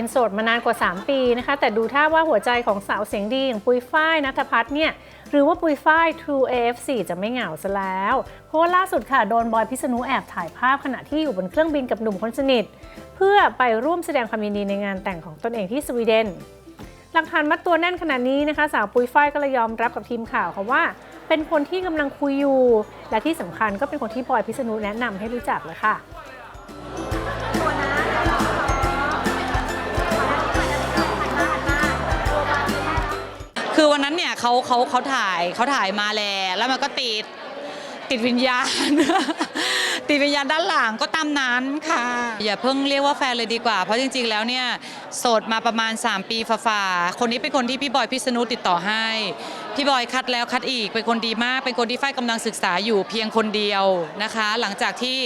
เป็นโสดมานานกว่า 3 ปีนะคะ แต่ดูท่าว่าหัวใจของสาวเสียงดีอย่างปุยฝ้ายนัทพัฒน์เนี่ยหรือว่าปุยฝ้าย True AF4 จะไม่เหงาซะแล้ว เพราะว่าล่าสุดค่ะโดนบอยพิษณุแอบถ่ายภาพขณะที่อยู่บนเครื่องบินกับหนุ่มคนสนิท เพื่อไปร่วมแสดงความยินดีในงานแต่งของตนเองที่สวีเดนหลักฐานมัดตัวแน่นขนาดนี้นะคะ สาวปุยฝ้ายก็เลยยอมรับกับทีมข่าวค่ะว่า เป็นคนที่กำลังคุยอยู่ และที่สำคัญก็เป็นคนที่บอยพิษณุแนะนำให้รู้จักเลยค่ะ คือวันนั้นเนี่ยเขาเขาเขาถ่ายเขาถ่ายมาแล้วแล้วมันก็ติดติดวิญญาณ ติดวิญญาณด้านหลังก็ตามนั้นค่ะ อย่าเพิ่งเรียกว่าแฟนเลยดีกว่า เพราะจริง ๆ แล้วเนี่ยโสดมาประมาณ 3 ปีฝ่าๆคนนี้เป็นคนที่พี่บอยพิษณุติดต่อให้ พี่บอยคัดแล้วคัดอีกเป็นคนดีมาก เป็นคนที่ฝ้ายกำลังศึกษาอยู่เพียงคนเดียวนะคะ หลังจากที่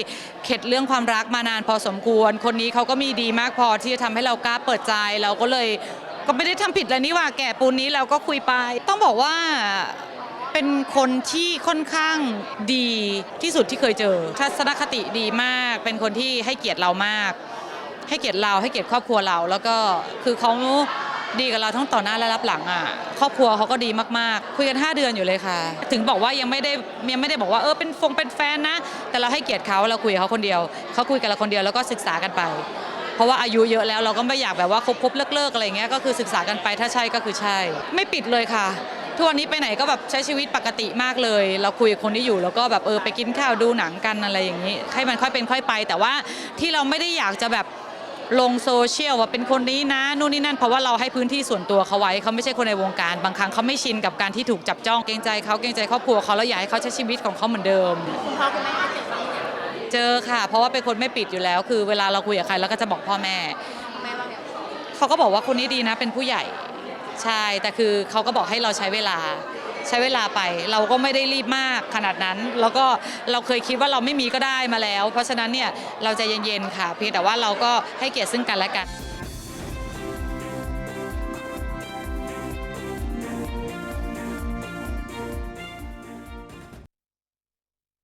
เข็ดเรื่องความรักมานานพอสมควร คนนี้เขาก็มีดีมากพอที่จะทำให้เรากล้าเปิดใจเราก็เลย ก็ไม่ได้ทำผิดอะไรนี่ว่าแก่ปูนนี้เราก็คุยไป ต้องบอกว่าเป็นคนที่ค่อนข้างดีที่สุดที่เคยเจอ ทัศนคติดีมาก เป็นคนที่ให้เกียรติเรามาก ให้เกียรติเราให้เกียรติครอบครัวเรา แล้วก็คือเขาดีกับเราทั้งต่อหน้าและรับหลังอะครอบครัวเขาก็ดีมากๆ คุยกัน 5 เดือนอยู่เลยค่ะ ถึงบอกว่ายังไม่ได้ยังไม่ได้บอกว่าเออเป็นฟงเป็นแฟนนะ แต่เราให้เกียรติเขาเราคุยกับเขาคนเดียวเขาคุยกับเราคนเดียวแล้วก็ศึกษากันไป เพราะว่าอายุเยอะแล้วเราก็ไม่อยากแบบว่าคบคบเลิกเลิกๆอะไรเงี้ยก็คือศึกษากันไปถ้าใช่ก็คือใช่ ไม่ปิดเลยค่ะทุกวันนี้ไปไหนก็แบบใช้ชีวิตปกติมากเลย เราคุยกับคนที่อยู่แล้วก็แบบเออไปกินข้าวดูหนังกันอะไรอย่างนี้ ให้มันค่อยเป็นค่อยไป แต่ว่าที่เราไม่ได้อยากจะแบบลงโซเชียลว่าเป็นคนนี้นะนู่นนี่นั่นเพราะว่าเราให้พื้นที่ส่วนตัวเขาไว้เขาไม่ใช่คนในวงการบางครั้งเขาไม่ชินกับการที่ถูกจับจ้องเกรงใจเขาเกรงใจครอบครัวเขาแล้วอยากให้เขาใช้ชีวิตของเขาเหมือนเดิมคุณพ่อคุณแม่ เจอค่ะ เพราะว่าเป็นคนไม่ปิดอยู่แล้ว คือเวลาเราคุยกับใครเราก็จะบอกพ่อแม่ แม่ว่าไงเขาก็บอกว่าคนนี้ดีนะเป็นผู้ใหญ่ใช่แต่คือเขาก็บอกให้เราใช้เวลา ใช้เวลาไป เราก็ไม่ได้รีบมากขนาดนั้น แล้วก็เราเคยคิดว่าเราไม่มีก็ได้มาแล้ว เพราะฉะนั้นเนี่ยเราใจเย็นๆค่ะ เพียงแต่ว่าเราก็ให้เกียรติซึ่งกันและกัน